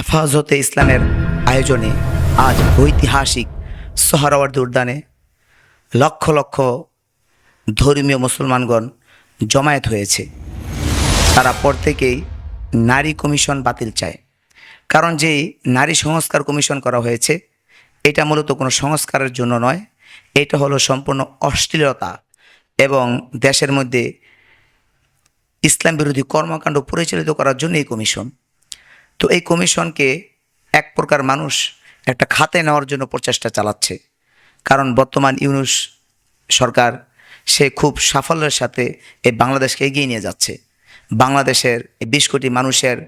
হেফাজতে ইসলামের আয়োজনে আজ ঐতিহাসিক সোহরাওয়ার্দী উদ্যানে লক্ষ লক্ষ ধর্মীয় মুসলমানগণ জমায়েত হয়েছে। তারা প্রত্যেকেই নারী কমিশন বাতিল চায়। কারণ যে নারী সংস্কার কমিশন করা হয়েছে, এটা মূলত কোনো সংস্কারের জন্য নয়, এটা হলো সম্পূর্ণ অশ্লীলতা এবং দেশের মধ্যে ইসলাম বিরোধী কর্মকাণ্ড পরিচালিত করার জন্য এই কমিশন। তো এই কমিশনকে এক প্রকার মানুষ একটা খাতে নেওয়ার জন্য প্রচেষ্টা চালাচ্ছে। কারণ বর্তমান ইউনুস সরকার, সে খুব সাফল্যের সাথে এই বাংলাদেশকে এগিয়ে নিয়ে যাচ্ছে। বাংলাদেশের এই বিশ কোটি মানুষের,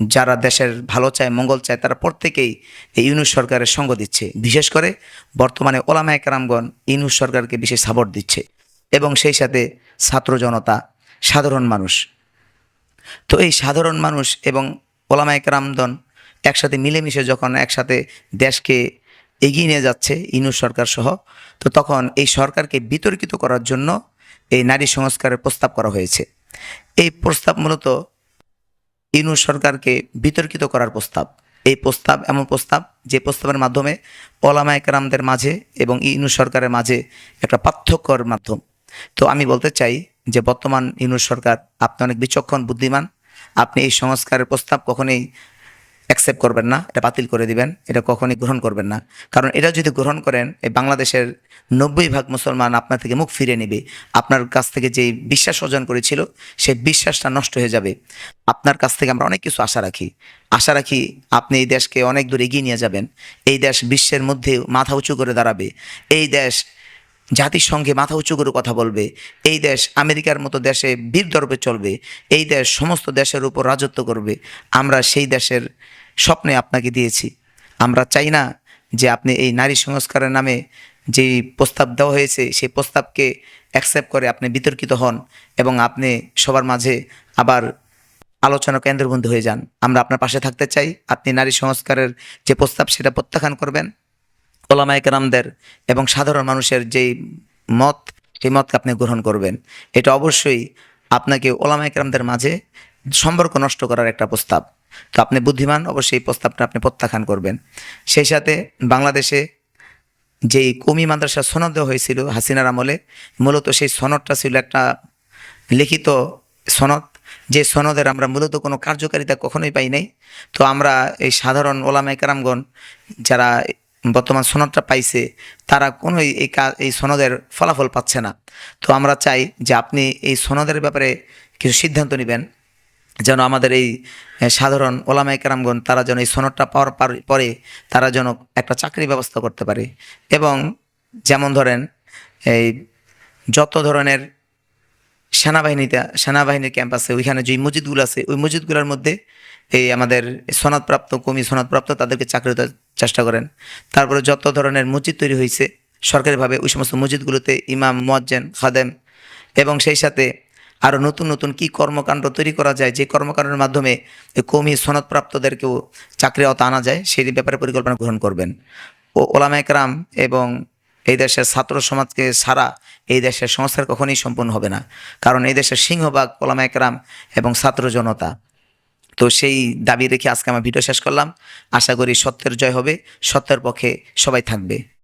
যারা দেশের ভালো চায়, মঙ্গল চায়, তারা প্রত্যেকেই এই ইউনুস সরকারের সঙ্গ দিচ্ছে। বিশেষ করে বর্তমানে ওলামায় কারামগণ ইউনুস সরকারকে বিশেষ সাপোর্ট দিচ্ছে এবং সেই সাথে ছাত্র জনতা, সাধারণ মানুষ। তো এই সাধারণ মানুষ এবং ওলামায় কারামদন একসাথে মিলেমিশে যখন একসাথে দেশকে এগিয়ে নিয়ে যাচ্ছে ইনুস সরকার সহ, তো তখন এই সরকারকে বিতর্কিত করার জন্য এই নারী সংস্কারের প্রস্তাব করা হয়েছে। এই প্রস্তাব মূলত ইনুস সরকারকে বিতর্কিত করার প্রস্তাব। এই প্রস্তাব এমন প্রস্তাব যে প্রস্তাবের মাধ্যমে ওলামা একরামদের মাঝে এবং ইনু সরকারের মাঝে একটা পার্থক্যর মাধ্যম। তো আমি বলতে চাই যে বর্তমান ইনুস সরকার আপনি অনেক বিচক্ষণ, বুদ্ধিমান আপনি এই সংস্কারের প্রস্তাব কখনোই অ্যাকসেপ্ট করবেন না, এটা বাতিল করে দিবেন, এটা কখনই গ্রহণ করবেন না। কারণ এটা যদি গ্রহণ করেন, এই বাংলাদেশের নব্বই ভাগ মুসলমান আপনার থেকে মুখ ফিরে নেবে। আপনার কাছ থেকে যে বিশ্বাস অর্জন করেছিল, সেই বিশ্বাসটা নষ্ট হয়ে যাবে। আপনার কাছ থেকে আমরা অনেক কিছু আশা রাখি। আশা রাখি আপনি এই দেশকে অনেক দূর এগিয়ে নিয়ে যাবেন। এই দেশ বিশ্বের মধ্যে মাথা উঁচু করে দাঁড়াবে। এই দেশ জাতিসংঘে মাথা উঁচু করে কথা বলবে, এই দেশ আমেরিকার মতো দেশে বীর দর্পে চলবে, এই দেশ সমস্ত দেশের উপর রাজত্ব করবে, আমরা সেই দেশের স্বপ্নে আপনাকে দিয়েছি। আমরা চাই না যে আপনি এই নারী সংস্কারের নামে যেই প্রস্তাব দেওয়া হয়েছে, সেই প্রস্তাবকে অ্যাকসেপ্ট করে আপনি বিতর্কিত হন এবং আপনি সবার মাঝে আবার আলোচনা কেন্দ্রবন্ধু হয়ে যান। আমরা আপনার পাশে থাকতে চাই, আপনি নারী সংস্কারের যে প্রস্তাব সেটা প্রত্যাখ্যান করবেন। ওলামায় কেরামদের এবং সাধারণ মানুষের যেই মত, সেই মতকে আপনি গ্রহণ করবেন। এটা অবশ্যই আপনাকে ওলামায় কেরামদের মাঝে সম্পর্ক নষ্ট করার একটা প্রস্তাব। তো আপনি বুদ্ধিমান, অবশ্যই এই প্রস্তাবটা আপনি প্রত্যাখ্যান করবেন। সেই সাথে বাংলাদেশে যেই কমি মাদ্রাসা সনদ দেওয়া হয়েছিল হাসিনার আমলে, মূলত সেই সনদটা ছিল একটা লিখিত সনদ। যে সনদের আমরা মূলত কোনো কার্যকারিতা কখনোই পাই নাই। তো আমরা এই সাধারণ ওলামাই কারামগণ, যারা বর্তমান সনদটা পাইছে, তারা কোনো এই কাজ এই সনদের ফলাফল পাচ্ছে না। তো আমরা চাই যে আপনি এই সনদের ব্যাপারে কিছু সিদ্ধান্ত নেবেন, যেন আমাদের এই সাধারণ ওলামাই কারামগণ তারা যেন এই সনদটা পাওয়ার পার- তারা যেন একটা চাকরি ব্যবস্থা করতে পারে। এবং যেমন ধরেন, এই যত ধরনের সেনাবাহিনীতে, সেনাবাহিনীর ক্যাম্প আছে, ওইখানে যে মসজিদগুলো আছে, ওই মসজিদগুলোর মধ্যে এই আমাদের সনদপ্রাপ্ত, কমি সনদপ্রাপ্ত তাদেরকে চাকরি চেষ্টা করেন। তারপরে যত ধরনের মসজিদ তৈরি হয়েছে, সরকারিভাবে ওই সমস্ত মসজিদগুলোতে ইমাম, মোয়াজ্জেন, খাদেম এবং সেই সাথে আরও নতুন নতুন কি কর্মকাণ্ড তৈরি করা যায়, যে কর্মকাণ্ডের মাধ্যমে কমি সনদপ্রাপ্তদেরকেও চাকরি আওতা আনা যায়, সেই ব্যাপারে পরিকল্পনা গ্রহণ করবেন। ও ওলামা একরাম এবং এই দেশের ছাত্র সমাজকে ছাড়া এই দেশের সংস্কার কখনোই সম্পূর্ণ হবে না। কারণ এই দেশের সিংহভাগ ওলামা একরাম এবং ছাত্র জনতা। তো সেই দাবি রেখে আজকে আমার ভিডিও শেষ করলাম। আশা করি সত্যের জয় হবে, সত্যের পক্ষে সবাই থাকবে।